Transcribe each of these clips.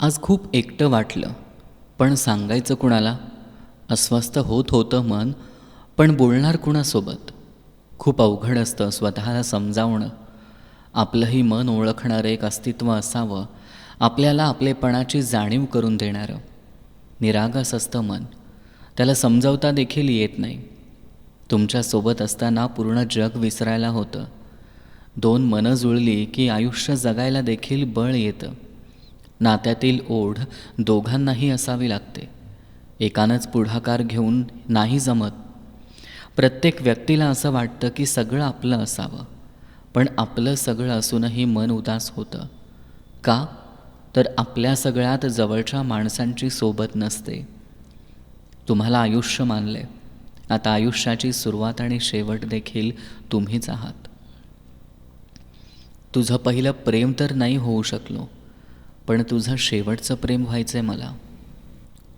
आज खूप एकटं वाटलं. पण सांगायचं कुणाला? अस्वस्थ होत होतं मन पण बोलणार कुणासोबत? खूप अवघड असतं स्वतःला समजावणं. आपलंही मन ओळखणारं एक अस्तित्व असावं आपल्याला आपलेपणाची जाणीव करून देणारं. निरागस असतं मन. त्याला समजावता देखील येत नाही. तुमच्यासोबत असताना पूर्ण जग विसरायला होतं. दोन मनं जुळली की आयुष्य जगायला देखील बळ येतं. नात्यातील ओढ दोघांनाही असावी लागते. एकानंच पुढाकार घेऊन नाही जमत. प्रत्येक व्यक्तीला असं वाटतं की सगळं आपलं असावं. पण आपलं सगळं असूनही मन उदास होतं. का? तर आपल्या सगळ्यात जवळच्या माणसांची सोबत नसते. तुम्हाला आयुष्य मानले. आता आयुष्याची सुरुवात आणि शेवट देखील तुम्हीच आहात. तुझं पहिलं प्रेम तर नाही होऊ शकलो. पण तुझं शेवटचं प्रेम व्हायचं आहे मला.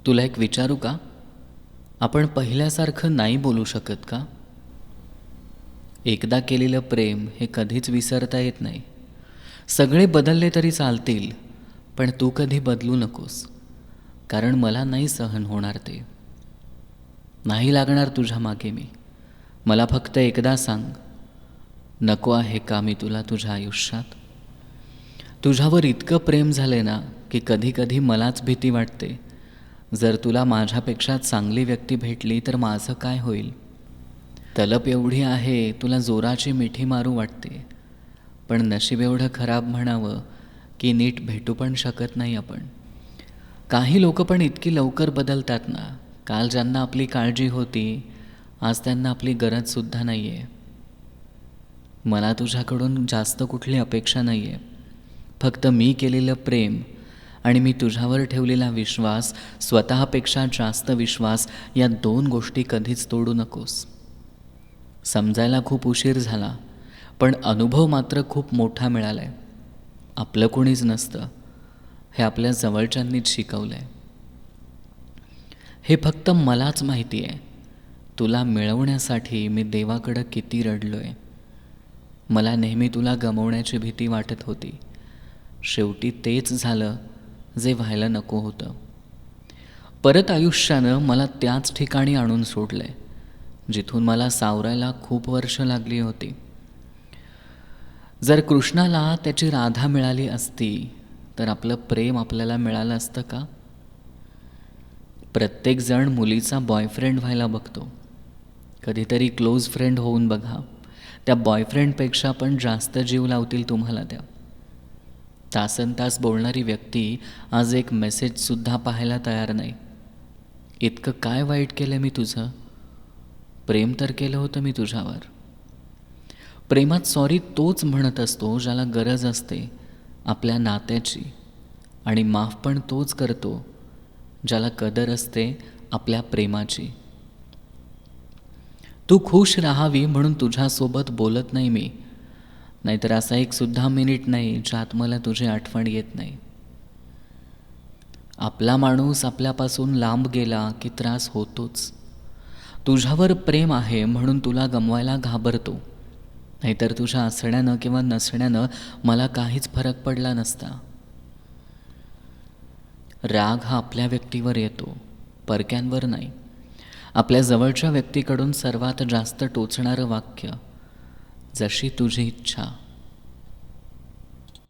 तुला एक विचारू का? आपण पहिल्यासारखं नाही बोलू शकत का? एकदा केलेलं प्रेम हे कधीच विसरता येत नाही. सगळे बदलले तरी चालतील पण तू कधी बदलू नकोस कारण मला नाही सहन होणार ते. नाही लागणार तुझ्या मागे मी. मला फक्त एकदा सांग नको आहे का मी तुला तुझ्या आयुष्यात? तुझ्यावर इतकं प्रेम झालं ना की कधी कधी मलाच भीती वाटते. जर तुला माझ्यापेक्षा चांगली व्यक्ती भेटली तर माझं काय होईल? तलप एवढी आहे तुला जोराची मिठी मारू वाटते. पण नशीब एवढं खराब म्हणावं की नीट भेटू पण शकत नाही आपण. काही लोक पण इतकी लवकर बदलतात ना. काल ज्यांना आपली काळजी होती आज त्यांना आपली गरजसुद्धा नाही आहे मला तुझ्याकडून जास्त कुठली अपेक्षा नाही आहे फक्त मी केलेलं प्रेम आणि मी तुझ्यावर ठेवलेला विश्वास स्वतःपेक्षा जास्त विश्वास या दोन गोष्टी कधीच तोडू नकोस. समजायला खूप उशीर झाला पण अनुभव मात्र खूप मोठा मिळाला आहे आपलं कोणीच नसतं. हे आपल्या जवळच्यांनीच शिकवलं आहे हे फक्त मलाच माहिती आहे. तुला मिळवण्यासाठी मी देवाकडं किती रडलो आहे मला नेहमी तुला गमवण्याची भीती वाटत होती. शेवटी तेच झालं जे व्हायला नको होतं. परत आयुष्यानं मला त्याच ठिकाणी आणून सोडलंय जिथून मला सावरायला खूप वर्ष लागली होती. जर कृष्णाला त्याची राधा मिळाली असती तर आपलं प्रेम आपल्याला मिळालं असतं का? प्रत्येकजण मुलीचा बॉयफ्रेंड व्हायला बघतो. कधीतरी क्लोज फ्रेंड होऊन बघा. त्या बॉयफ्रेंडपेक्षा पण जास्त जीव लावतील तुम्हाला त्या. तासन तास बोलणारी व्यक्ती आज एक मेसेजसुद्धा पाहायला तयार नाही. इतकं काय वाईट केलं मी तुझं? प्रेम तर केलं होतं मी तुझ्यावर. प्रेमात सॉरी तोच म्हणत असतो ज्याला गरज असते आपल्या नात्याची. आणि माफ पण तोच करतो ज्याला कदर असते आपल्या प्रेमाची. तू खुश राहावी म्हणून तुझ्यासोबत बोलत नाही मी. नाहीतर असा एक सुद्धा मिनिट नाही ज्यात मला तुझी आठवण येत नाही. आपला माणूस आपल्यापासून लांब गेला की त्रास होतोच. तुझ्यावर प्रेम आहे म्हणून तुला गमवायला घाबरतो. नाहीतर तुझ्या असण्यानं किंवा नसण्यानं मला काहीच फरक पडला नसता. राग हा आपल्या व्यक्तीवर येतो परक्यांवर नाही. आपल्या जवळच्या व्यक्तीकडून सर्वात जास्त टोचणारं वाक्य जशी तुझी इच्छा